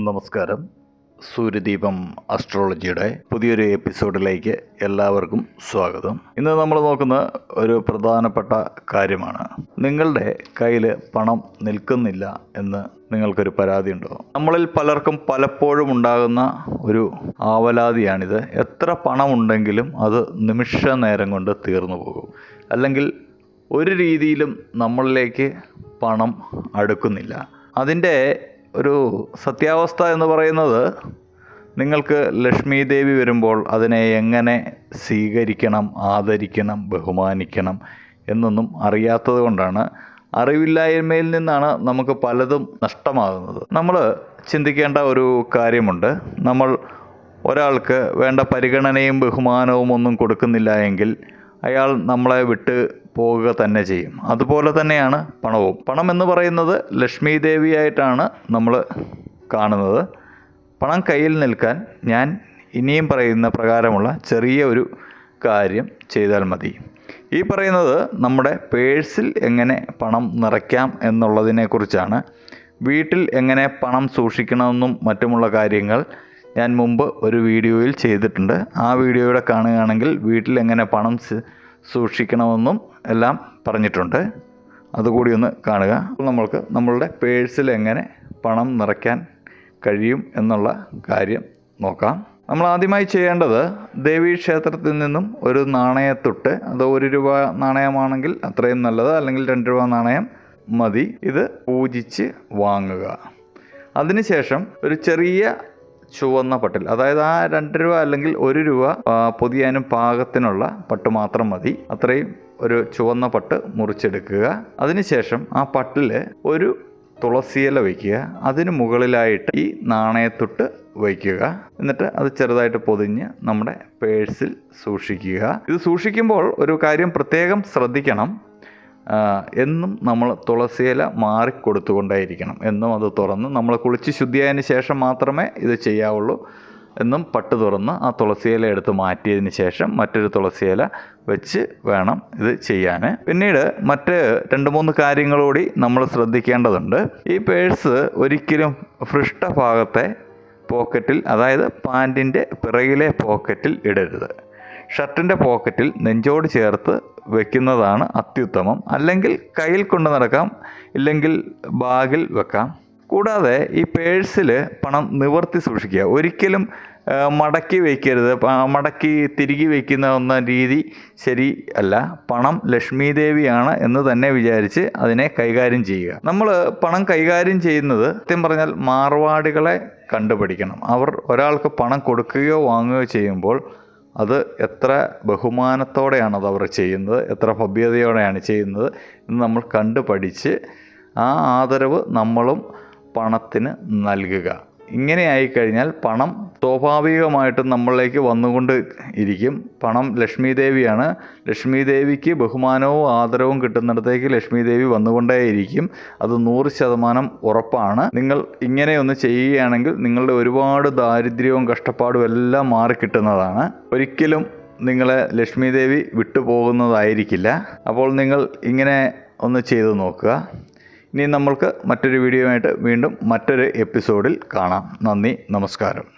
നമസ്കാരം. സൂര്യദീപം അസ്ട്രോളജിയുടെ പുതിയൊരു എപ്പിസോഡിലേക്ക് എല്ലാവർക്കും സ്വാഗതം. ഇന്ന് നമ്മൾ നോക്കുന്ന ഒരു പ്രധാനപ്പെട്ട കാര്യമാണ്. നിങ്ങളുടെ കയ്യിൽ പണം നിൽക്കുന്നില്ല എന്ന് നിങ്ങൾക്കൊരു പരാതി ഉണ്ടോ നമ്മളിൽ പലർക്കും പലപ്പോഴും ഉണ്ടാകുന്ന ഒരു ആവലാതിയാണിത്. എത്ര പണം ഉണ്ടെങ്കിലും അത് നിമിഷ നേരം കൊണ്ട് തീർന്നു പോകും. അല്ലെങ്കിൽ ഒരു രീതിയിലും നമ്മളിലേക്ക് പണം അടുക്കുന്നില്ല. അതിന്റെ ഒരു സത്യാവസ്ഥ എന്ന് പറയുന്നത് നിങ്ങൾക്ക് ലക്ഷ്മി ദേവി വരുമ്പോൾ അതിനെ എങ്ങനെ സ്വീകരിക്കണം ആദരിക്കണം ബഹുമാനിക്കണം എന്നൊന്നും അറിയാത്തത് കൊണ്ടാണ് അറിവില്ലായ്മയിൽ നിന്നാണ് നമുക്ക് പലതും നഷ്ടമാകുന്നത്. നമ്മൾ ചിന്തിക്കേണ്ട ഒരു കാര്യമുണ്ട്. നമ്മൾ ഒരാൾക്ക് വേണ്ട പരിഗണനയും ബഹുമാനവും ഒന്നും കൊടുക്കുന്നില്ല എങ്കിൽ അയാൾ നമ്മളെ വിട്ട് പോകുക തന്നെ ചെയ്യും. അതുപോലെ തന്നെയാണ് പണവും. പണം എന്ന് പറയുന്നത് ലക്ഷ്മി ദേവിയായിട്ടാണ് നമ്മൾ കാണുന്നത്. പണം കയ്യിൽ നിൽക്കാൻ ഞാൻ ഇനിയും പറയുന്ന പ്രകാരമുള്ള ചെറിയ ഒരു കാര്യം ചെയ്താൽ മതി. ഈ പറയുന്നത് നമ്മുടെ പേഴ്സിൽ എങ്ങനെ പണം നിറയ്ക്കാം എന്നുള്ളതിനെക്കുറിച്ചാണ്. വീട്ടിൽ എങ്ങനെ പണം സൂക്ഷിക്കണമെന്നും മറ്റുമുള്ള കാര്യങ്ങൾ ഞാൻ മുമ്പ് ഒരു വീഡിയോയിൽ ചെയ്തിട്ടുണ്ട്. ആ വീഡിയോയുടെ കാണുകയാണെങ്കിൽ വീട്ടിൽ എങ്ങനെ പണം സൂക്ഷിക്കണമെന്നും എല്ലാം പറഞ്ഞിട്ടുണ്ട്. അതുകൂടി ഒന്ന് കാണുക. നമ്മൾക്ക് നമ്മളുടെ പേഴ്സിൽ എങ്ങനെ പണം നിറയ്ക്കാൻ കഴിയും എന്നുള്ള കാര്യം നോക്കാം. നമ്മൾ ആദ്യമായി ചെയ്യേണ്ടത് ദേവീ ക്ഷേത്രത്തിൽ നിന്നും ഒരു നാണയത്തൊട്ട് അത് ഒരു രൂപ നാണയമാണെങ്കിൽ അത്രയും നല്ലത് അല്ലെങ്കിൽ രണ്ട് രൂപ നാണയം മതി. ഇത് പൂജിച്ച് വാങ്ങുക. അതിനുശേഷം ഒരു ചെറിയ ചുവന്ന പട്ടിൽ. അതായത് ആ രണ്ട് രൂപ അല്ലെങ്കിൽ ഒരു രൂപ പൊതിയാനും പാകത്തിനുള്ള പട്ട് മാത്രം മതി. അത്രയും ഒരു ചുവന്ന പട്ട് മുറിച്ചെടുക്കുക. അതിനുശേഷം ആ പട്ടിൽ ഒരു തുളസിയില വയ്ക്കുക. അതിന് മുകളിലായിട്ട് ഈ നാണയത്തൊട്ട് വയ്ക്കുക. എന്നിട്ട് അത് ചെറുതായിട്ട് പൊതിഞ്ഞ് നമ്മുടെ പേഴ്സിൽ സൂക്ഷിക്കുക. ഇത് സൂക്ഷിക്കുമ്പോൾ ഒരു കാര്യം പ്രത്യേകം ശ്രദ്ധിക്കണം. എന്നും നമ്മൾ തുളസിയില മാറിക്കൊടുത്തുകൊണ്ടേയിരിക്കണം എന്നും അത് തുറന്ന് നമ്മൾ കുളിച്ച് ശുദ്ധിയായതിന് ശേഷം മാത്രമേ ഇത് ചെയ്യാവുള്ളൂ. എന്നും പട്ട് തുറന്ന് ആ തുളസിയില എടുത്ത് മാറ്റിയതിന് ശേഷം മറ്റൊരു തുളസിയില വെച്ച് വേണം ഇത് ചെയ്യാൻ പിന്നീട് മറ്റ് രണ്ട് മൂന്ന് കാര്യങ്ങളൂടി നമ്മൾ ശ്രദ്ധിക്കേണ്ടതുണ്ട്. ഈ പേഴ്സ് ഒരിക്കലും ഭാഗത്തെ പോക്കറ്റിൽ അതായത് പാന്റിന്റെ പിറകിലെ പോക്കറ്റിൽ ഇടരുത്. ഷർട്ടിന്റെ പോക്കറ്റിൽ നെഞ്ചോട് ചേർത്ത് വെക്കുന്നതാണ് അത്യുത്തമം. അല്ലെങ്കിൽ കയ്യിൽ കൊണ്ട് നടക്കാം ഇല്ലെങ്കിൽ ബാഗിൽ വെക്കാം. കൂടാതെ ഈ പേഴ്സിൽ പണം നിവർത്തി സൂക്ഷിക്കുക. ഒരിക്കലും മടക്കി വയ്ക്കരുത് മടക്കി തിരികെ വയ്ക്കുന്ന ഒന്ന രീതി ശരി അല്ല. പണം ലക്ഷ്മി ദേവിയാണ് എന്ന് തന്നെ വിചാരിച്ച് അതിനെ കൈകാര്യം ചെയ്യുക. നമ്മൾ പണം കൈകാര്യം ചെയ്യുന്നത് സത്യം പറഞ്ഞാൽ മാർവാടികളെ കണ്ടുപിടിക്കണം. അവർ ഒരാൾക്ക് പണം കൊടുക്കുകയോ വാങ്ങുകയോ ചെയ്യുമ്പോൾ അത് എത്ര ബഹുമാനത്തോടെയാണ് അവർ ചെയ്യുന്നത് എത്ര ഭവ്യതയോടെയാണ് ചെയ്യുന്നത് എന്ന് നമ്മൾ കണ്ടുപഠിച്ച് ആ ആദരവ് നമ്മളും പണത്തിന് നൽകുക. ഇങ്ങനെ ആയിക്കഴിഞ്ഞാൽ പണം സ്വാഭാവികമായിട്ടും നമ്മളിലേക്ക് വന്നുകൊണ്ട് ഇരിക്കും. പണം ലക്ഷ്മി ദേവിയാണ് ലക്ഷ്മി ദേവിക്ക് ബഹുമാനവും ആദരവും കിട്ടുന്നിടത്തേക്ക് ലക്ഷ്മി ദേവി വന്നുകൊണ്ടേയിരിക്കും. അത് നൂറ് ശതമാനം ഉറപ്പാണ്. നിങ്ങൾ ഇങ്ങനെയൊന്ന് ചെയ്യുകയാണെങ്കിൽ നിങ്ങളുടെ ഒരുപാട് ദാരിദ്ര്യവും കഷ്ടപ്പാടും എല്ലാം മാറിക്കിട്ടുന്നതാണ് ഒരിക്കലും നിങ്ങളെ ലക്ഷ്മി ദേവി വിട്ടുപോകുന്നതായിരിക്കില്ല. അപ്പോൾ നിങ്ങൾ ഇങ്ങനെ ഒന്ന് ചെയ്തു നോക്കുക. ഇനി നമ്മൾക്ക് മറ്റൊരു വീഡിയോയുമായിട്ട് വീണ്ടും മറ്റൊരു എപ്പിസോഡിൽ കാണാം. നന്ദി നമസ്കാരം.